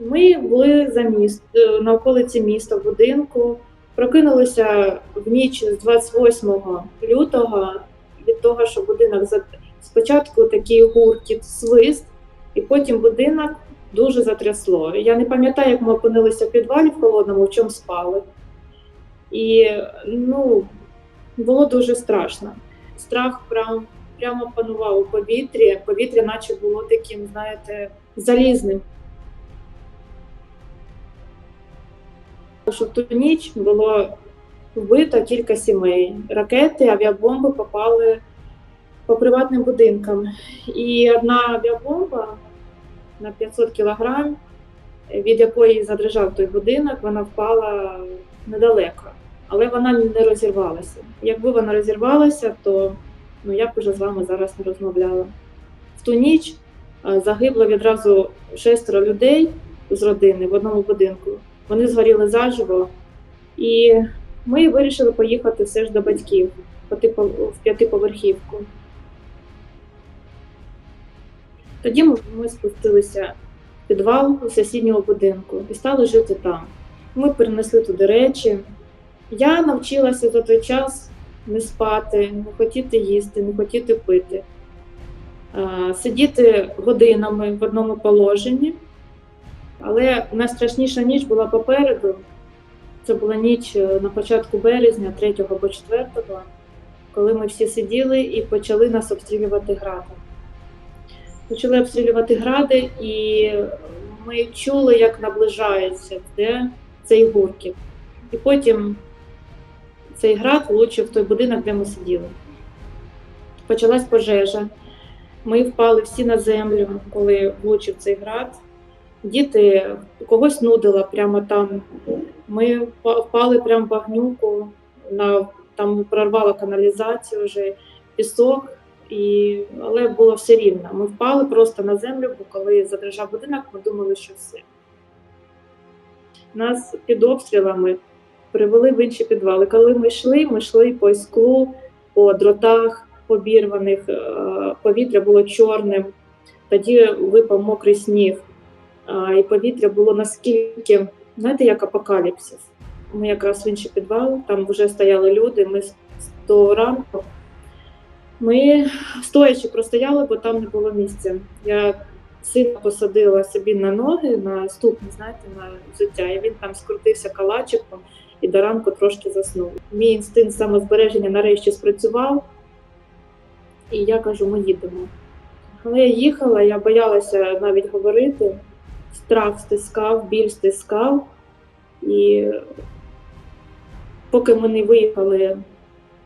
Ми були за міст е, на околиці міста будинку. Прокинулися в ніч з 28 лютого від того, що будинок за спочатку такий гуркіт, свист, і потім будинок дуже затрясло. Я не пам'ятаю, як ми опинилися в підвалі в холодному, в чому спали. І ну, було дуже страшно. Страх прям, прямо панував у повітрі. Повітря, наче було таким, знаєте, залізним. Що в ту ніч було вбито кілька сімей. Ракети, авіабомби попали по приватним будинкам. І одна авіабомба на 500 кілограм, від якої задрижав той будинок, вона впала недалеко. Але вона не розірвалася. Якби вона розірвалася, то ну, я б вже з вами зараз не розмовляла. В ту ніч загибло відразу шестеро людей з родини в одному будинку. Вони згоріли заживо, і ми вирішили поїхати все ж до батьків п'ятипо- в п'ятиповерхівку. Тоді ми спустилися в підвал у сусіднього будинку і стали жити там. Ми перенесли туди речі. Я навчилася за той час не спати, не хотіти їсти, не хотіти пити, сидіти годинами в одному положенні. Але найстрашніша ніч була попереду. Це була ніч е, на початку березня, 3 або 4, коли ми всі сиділи і почали нас обстрілювати градом. Почали обстрілювати гради, і ми чули, як наближається де цей гуркіт. І потім цей град влучив в той будинок, де ми сиділи. Почалась пожежа. Ми впали всі на землю, коли влучив цей град. Діти когось нудило прямо там. Ми впали прямо в багнюку, на, там прорвало каналізацію вже, пісок, і, але було все рівно. Ми впали просто на землю, бо коли задрижав будинок, ми думали, що все. Нас під обстрілами привели в інші підвали. Коли ми йшли, ми йшли по склу, по дротах обірваних, е, повітря було чорним, тоді випав мокрий сніг. І повітря було наскільки, знаєте, як апокаліпсис. Ми якраз в інший підвал, там вже стояли люди. Ми до ранку. Ми стоячи простояли, бо там не було місця. Я сина посадила собі на ноги, на ступні, знаєте, на взуття, і він там скрутився калачиком і до ранку трошки заснув. Мій інстинкт самозбереження нарешті спрацював, і я кажу, ми їдемо. Але я їхала, я боялася навіть говорити. Страх стискав, біль стискав. І поки ми не виїхали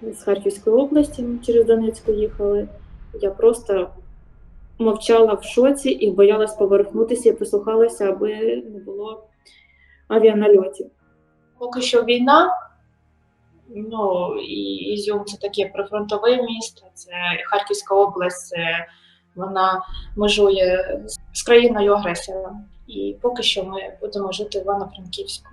з Харківської області, ми через Донецьку їхали, я просто мовчала в шоці і боялась повернутися і прислухалася, аби не було авіанальотів. Поки що війна. Ну, Ізюм це таке прифронтове місто, це Харківська область, вона межує з країною агресором. І поки що ми будемо жити в Івано-Франківську.